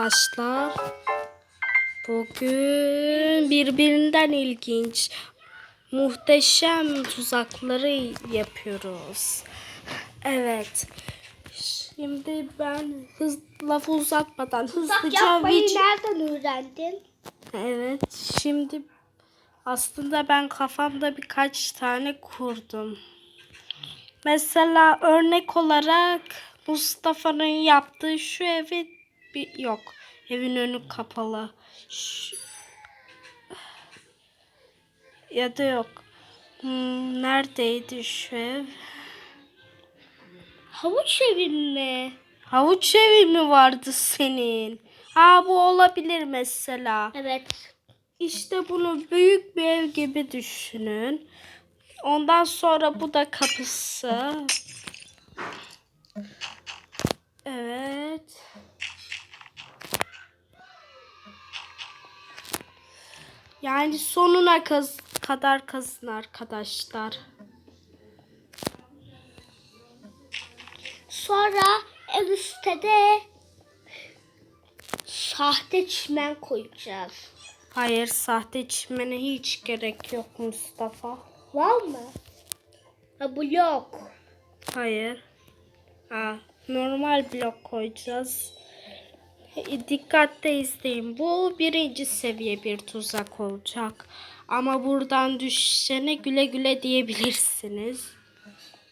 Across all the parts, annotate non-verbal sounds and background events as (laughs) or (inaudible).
arkadaşlar. Bugün birbirinden ilginç, muhteşem tuzakları yapıyoruz. Evet. Şimdi ben hız, lafı uzatmadan hızlıca yapmayı video... nereden öğrendin? Evet, şimdi aslında ben kafamda birkaç tane kurdum. Mesela örnek olarak Mustafa'nın yaptığı şu evi bir yok. Evin önü kapalı. Ya da yok. Hmm, neredeydi şu ev? Havuç evin mi? Havuç evi mi vardı senin? Ha bu olabilir mesela. Evet. İşte bunu büyük bir ev gibi düşünün. Ondan sonra bu da kapısı. Evet. Yani sonuna kaz kadar kazın arkadaşlar. Sonra en üstte de sahte çimen koyacağız. Hayır sahte çimene hiç gerek yok Mustafa. Var mı? Ha blok. Hayır. Ha, normal blok koyacağız. E, Dikkatle izleyin. Bu birinci seviye bir tuzak olacak. Ama buradan düşene güle güle diyebilirsiniz.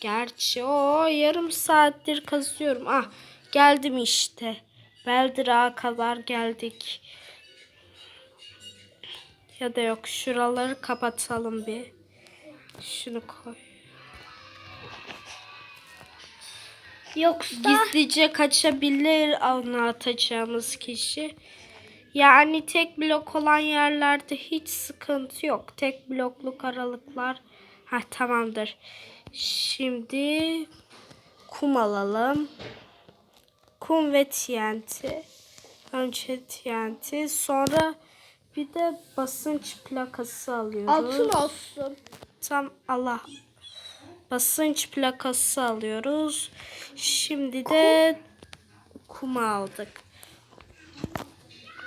Gerçi o yarım saattir kazıyorum. Ah geldim işte. Beldira'ya kadar geldik. Ya da yok şuraları kapatalım bir. Şunu koy. Yoksa gizlice kaçabilir anlatacağımız kişi. Yani tek blok olan yerlerde hiç sıkıntı yok. Tek blokluk aralıklar. Ha tamamdır. Şimdi kum alalım. Kum ve TNT. Önce TNT sonra bir de basınç plakası alıyoruz. altın olsun. Tam Allah basınç plakası alıyoruz. Şimdi de kum aldık.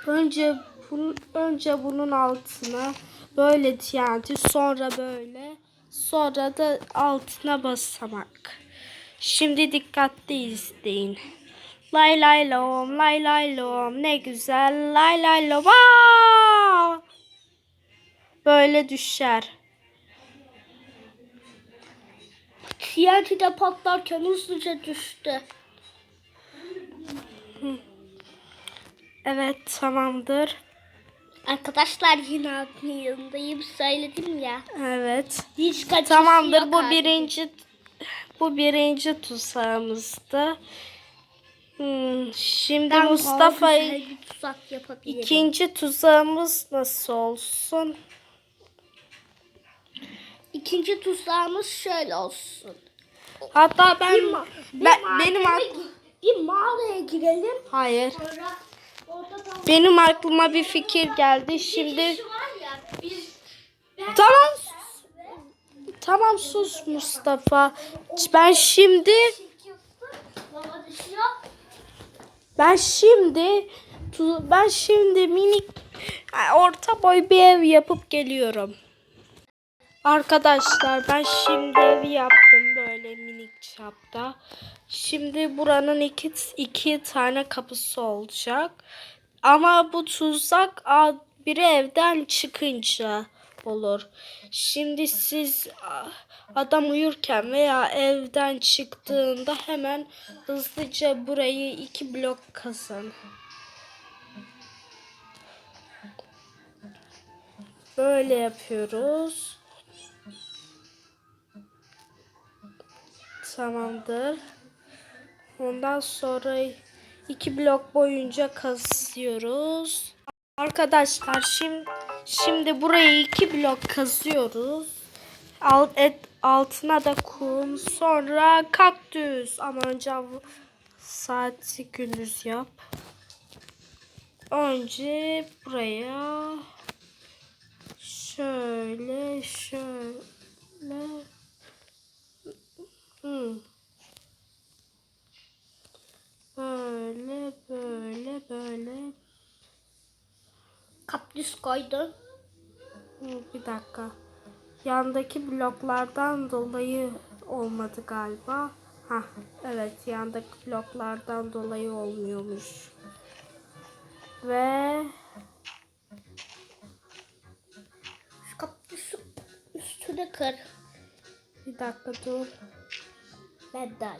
Önce önce bunun altına böyle TNT sonra böyle sonra da altına basamak. Şimdi dikkatli izleyin. Lay lay lom lay lay lom ne güzel lay lay lom. Aa! Böyle düşer. TNT de patlarken hızlıca düştü. Evet tamamdır. Arkadaşlar yine admin yanındayım söyledim ya. Evet. Hiç kaçış Tamamdır yok bu artık. birinci bu birinci tuzağımızdı. Hmm, şimdi Ben Mustafa ikinci tuzağımız nasıl olsun? İkinci tuzağımız şöyle olsun. Hatta ben, ma- ben bir benim mağaraya ak- gi- bir mağaraya girelim. hayır. Sonra orada da Benim aklıma bir fikir geldi. Şimdi ya biz tamam tamam sus Mustafa. Ben şimdi düşüyor. Ben şimdi tu- ben şimdi minik orta boy bir ev yapıp geliyorum. Arkadaşlar ben şimdi evi yaptım böyle minik çapta. Şimdi buranın iki, iki tane kapısı olacak. Ama bu tuzak biri evden çıkınca olur. Şimdi siz adam uyurken veya evden çıktığında hemen hızlıca burayı iki blok kazın. Böyle yapıyoruz. Tamamdır. Ondan sonra iki blok boyunca kazıyoruz. Arkadaşlar şimdi şimdi burayı iki blok kazıyoruz. Alt, et, altına da kum, sonra kaktüs. Ama önce saati gündüz yap. Önce buraya şöyle şöyle hmm. böyle böyle böyle Kaktüs koydun. Hı, Bir dakika. Yandaki bloklardan dolayı olmadı galiba. Ha, evet yandaki bloklardan dolayı olmuyormuş. Ve Şu kaktüsü üstüne kır. bir dakika dur. Ben daha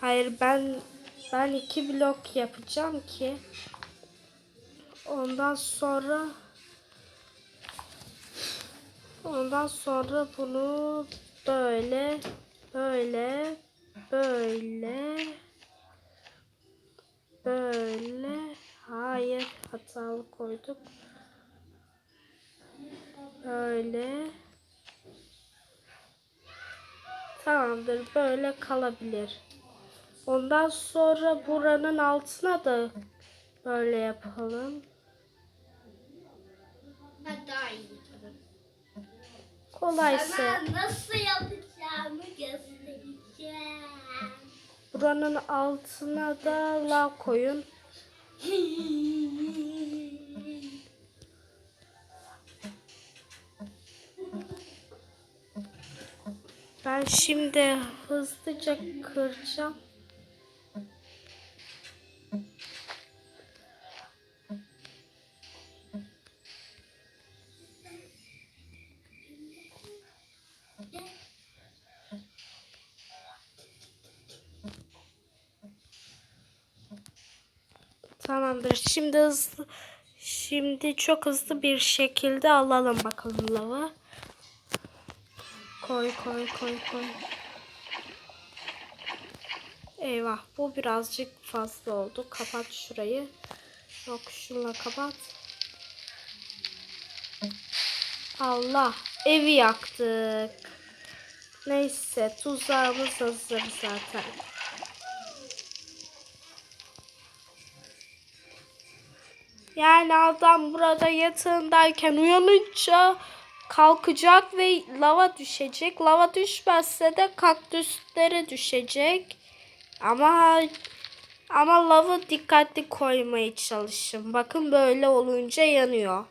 Hayır ben ben iki blok yapacağım ki ondan sonra ondan sonra bunu böyle böyle böyle böyle hayır hatalı koyduk. Böyle tamamdır böyle kalabilir. Ondan sonra buranın altına da böyle yapalım. Ben daha iyi. Kolaysa Sana nasıl yapacağımı göstereceğim. buranın altına da lav koyun. (laughs) Ben şimdi hızlıca kıracağım. Tamamdır. Şimdi hızlı şimdi çok hızlı bir şekilde alalım bakalım lava. Koy koy koy koy. Eyvah bu birazcık fazla oldu. Kapat şurayı. Yok şunla kapat. Allah evi yaktık. Neyse tuzağımız hazır zaten. Yani adam burada yatağındayken uyanınca kalkacak ve lava düşecek. Lava düşmezse de kaktüslere düşecek. Ama ama lavı dikkatli koymaya çalışın. Bakın böyle olunca yanıyor.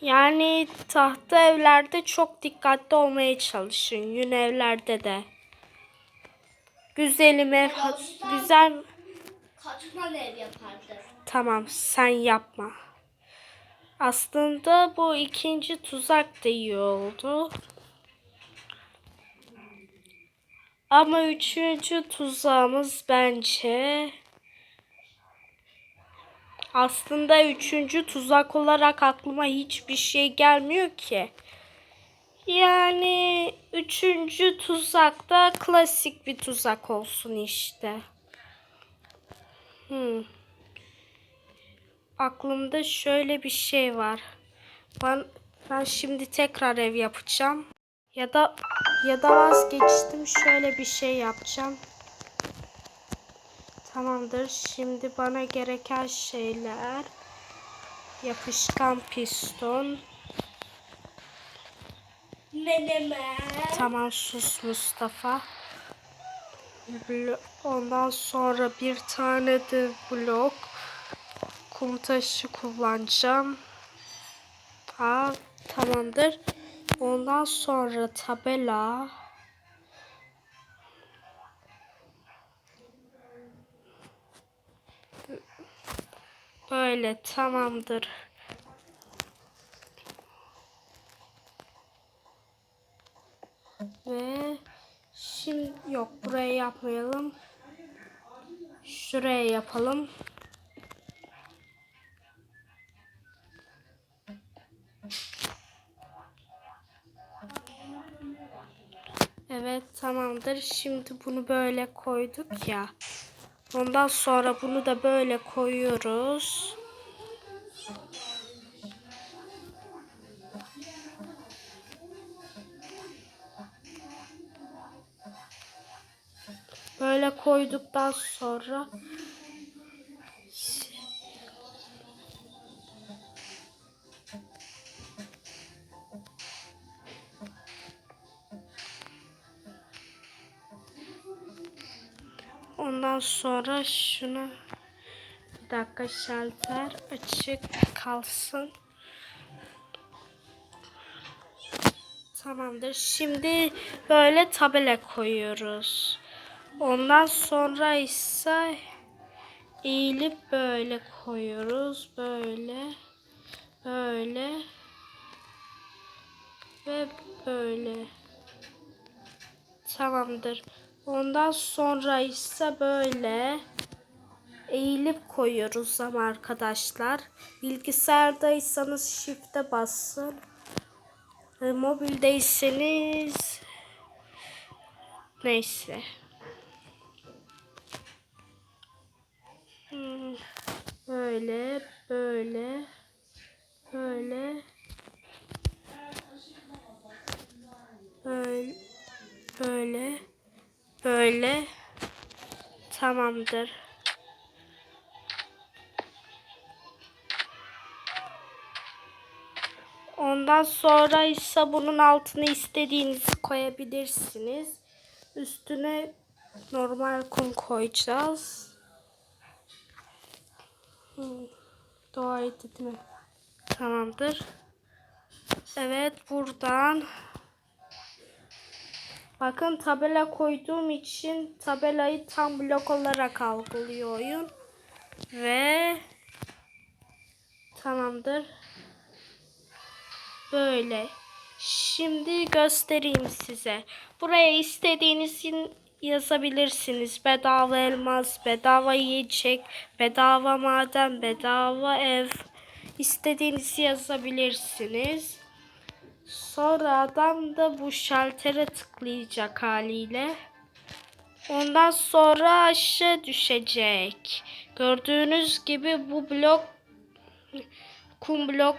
Yani tahta evlerde çok dikkatli olmaya çalışın. Yün evlerde de. Güzelim ev, güzel Katman ev yapardı. Tamam sen yapma. Aslında bu ikinci tuzak da iyi oldu. Ama üçüncü tuzağımız bence aslında üçüncü tuzak olarak aklıma hiçbir şey gelmiyor ki. Yani üçüncü tuzak da klasik bir tuzak olsun işte. Hmm. Aklımda şöyle bir şey var. Ben ben şimdi tekrar ev yapacağım. Ya da ya da vazgeçtim. Şöyle bir şey yapacağım. Tamamdır. Şimdi bana gereken şeyler yapışkan piston. Menemen. Tamam sus Mustafa. Ondan sonra bir tane de blok kum taşı kullanacağım. Aa, tamamdır. Ondan sonra tabela. Böyle tamamdır. Ve şimdi yok buraya yapmayalım. Şuraya yapalım. Evet tamamdır. Şimdi bunu böyle koyduk ya. Ondan sonra bunu da böyle koyuyoruz. Böyle koyduktan sonra Ondan sonra şunu dakika şalter açık kalsın. Tamamdır. Şimdi böyle tabela koyuyoruz. Ondan sonra ise eğilip böyle koyuyoruz. Böyle. Böyle. Ve böyle. Tamamdır. Ondan sonra ise böyle eğilip koyuyoruz ama arkadaşlar. Bilgisayardaysanız shift'e basın. E, Mobildeyseniz neyse. Hmm, Böyle, böyle, böyle, böyle, böyle, böyle. Tamamdır. Ondan sonra ise bunun altına istediğinizi koyabilirsiniz. Üstüne normal kum koyacağız. Hmm, Dua etti mi? Tamamdır. Evet buradan Bakın tabela koyduğum için tabelayı tam blok olarak algılıyor oyun. Ve tamamdır. Böyle. Şimdi göstereyim size. Buraya istediğinizi yazabilirsiniz. Bedava elmas, bedava yiyecek, bedava maden, bedava ev. İstediğinizi yazabilirsiniz. Sonra adam da bu şaltere tıklayacak haliyle. Ondan sonra aşağı düşecek. Gördüğünüz gibi bu blok kum blok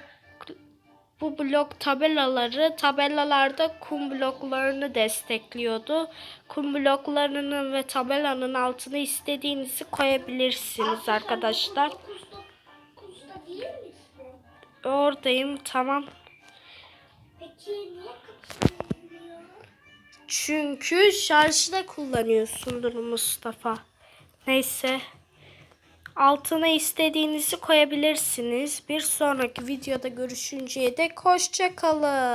bu blok tabelaları tabelalarda kum bloklarını destekliyordu. Kum bloklarının ve tabelanın altına istediğinizi koyabilirsiniz arkadaşlar. Oradayım tamam. Çünkü şarjda kullanıyorsundur Mustafa. Neyse. Altına istediğinizi koyabilirsiniz. Bir sonraki videoda görüşünceye dek hoşça kalın.